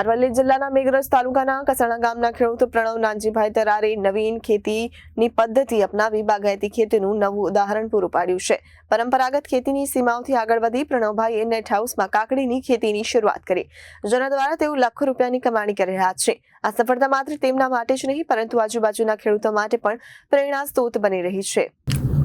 અરવલ્લી જિલ્લાના મેઘરજ તાલુકાના કસાણા ગામના ખેડૂત પ્રણવ નાનજીભાઈ તરારે નવીન ખેતીની પદ્ધતિ અપનાવી બાગાયતી ખેતીનું નવું ઉદાહરણ પૂરું પાડ્યું છે. પરંપરાગત ખેતીની સીમાઓથી આગળ વધી પ્રણવભાઈએ નેટ હાઉસમાં કાકડીની ખેતીની શરૂઆત કરી. જેના દ્વારા તેઓ લાખો રૂપિયાની કમાણી કરી રહ્યા છે. આ સફળતા માત્ર તેમના માટે જ નહીં, પરંતુ આજુબાજુના ખેડૂતો માટે પણ પ્રેરણા સ્ત્રોત બની રહી છે.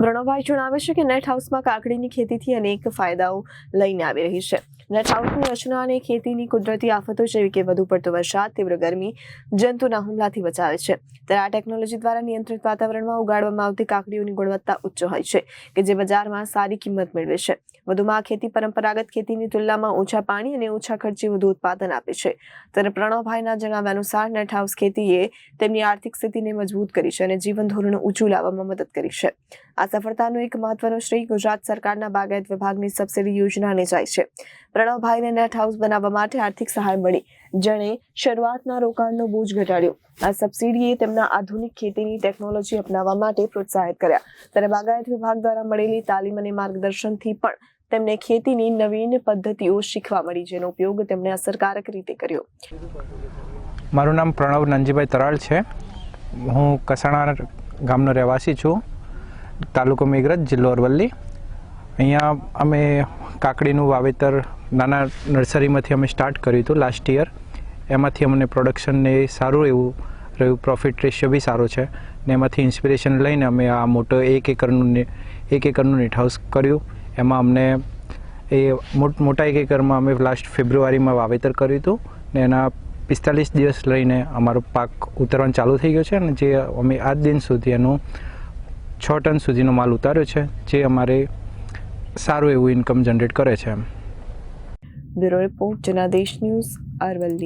પ્રણવભાઈ જણાવે છે કે નેટ હાઉસમાં કાકડીની ખેતીથી અનેક ફાયદાઓ લઈને આવી રહી છે. હાઉસની રચના અને ખેતીની કુદરતી આફતો જેવી કે વધુ પડતો વરસાદ, તીવ્ર ગરમી, જંતુના હુમલાથી બચાવે છે. ત્યારે આ ટેકનોલોજી દ્વારા નિયંત્રિત વાતાવરણમાં ઉગાડવામાં આવતી કાકડીઓની ગુણવત્તા ઉચ્ચ હોય છે, કે જે બજારમાં સારી કિંમત મેળવે છે. વધુમાં આ ખેતી પરંપરાગત ખેતીની તુલનામાં ઓછા પાણી અને ઓછા ખર્ચે વધુ ઉત્પાદન આપે છે. ત્યારે પ્રણવભાઈના જણાવ્યા અનુસાર નેટ હાઉસ ખેતીએ તેમની આર્થિક સ્થિતિને મજબૂત કરી છે અને જીવન ધોરણ ઊંચું લાવવામાં મદદ કરી છે. આ સફળતાનો એક મહત્વનો શ્રેય ગુજરાત સરકારના બાગાયત વિભાગની સબસિડી યોજનાને જાય છે. પ્રણવભાઈને નેટ હાઉસ બનાવવા માટે આર્થિક સહાય મળી. જેણે શરૂઆતના રોકાણનો બોજ ઘટાડ્યો. આ સબસિડીએ તેમના આધુનિક ખેતીની ટેકનોલોજી અપનાવવા માટે પ્રોત્સાહિત કર્યા. ત્યારે બાગાયત વિભાગ દ્વારા મળેલી તાલીમ અને માર્ગદર્શનથી પણ તેમને ખેતીની નવીન પદ્ધતિઓ શીખવા મળી, જેનો ઉપયોગ તેમણે અસરકારક રીતે કર્યો. મારું નામ પ્રણવ નંજીભાઈ તરાળ છે. હું કસાણા ગામનો રહેવાસી છું. તાલુકો મેઘરજ, જિલ્લો અરવલ્લી. અહીંયા અમે કાકડીનું વાવેતર નાના નર્સરીમાંથી અમે સ્ટાર્ટ કર્યું હતું લાસ્ટ યર એમાંથી અમને પ્રોડક્શનને સારું એવું રહ્યું પ્રોફિટ રેશિયો બી સારો છે. ને એમાંથી ઇન્સ્પિરેશન લઈને અમે આ મોટો એક એકરનું એક એકરનું નેટ હાઉસ કર્યું. એમાં અમને એ મોટા એક એકરમાં અમે લાસ્ટ ફેબ્રુઆરીમાં વાવેતર કર્યું હતું. ને એના પિસ્તાલીસ દિવસ લઈને અમારો પાક ઉતરવાનું ચાલુ થઈ ગયો છે અને જે અમે આજ દિન સુધી એનું છ ટન સુધીનો માલ ઉતાર્યો છે. જે અમારે સારું એવું ઇન્કમ જનરેટ કરે છે એમ. Bureau report Janadesh news Aravalli